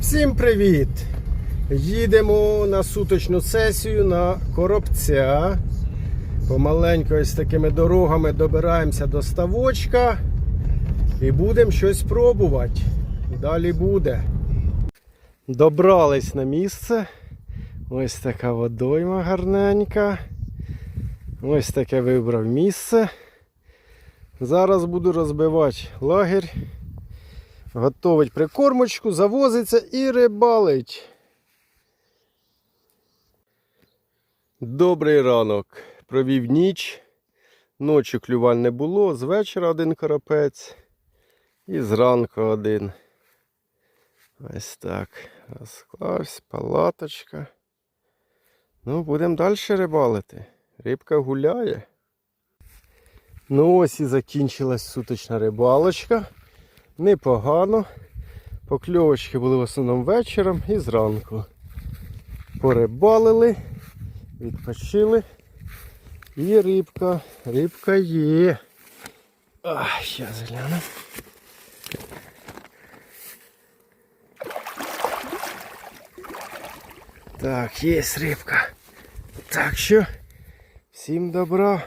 Всім привіт! Їдемо на суточну сесію на коробця. Помаленько ось такими дорогами добираємося до ставочка і будемо щось пробувати. Далі буде. Добрались на місце. Ось така водойма гарненька. Ось таке вибрав місце. Зараз буду розбивати лагерь готовить прикормочку, завозиться і рибалить. Добрий ранок. Провів ніч. Ночі клювань не було, з вечора один карапець і зранку один. Ось так. Розклався, палаточка. Ну, будемо далі рибалити. Рибка гуляє. Ну ось і закінчилась суточна рибалочка. Непогано. Покльовочки були в основному вечором і зранку. Порибалили, відпочили. І рибка, рибка є. А, зараз гляну. Так, є рибка. Так що, всім добра.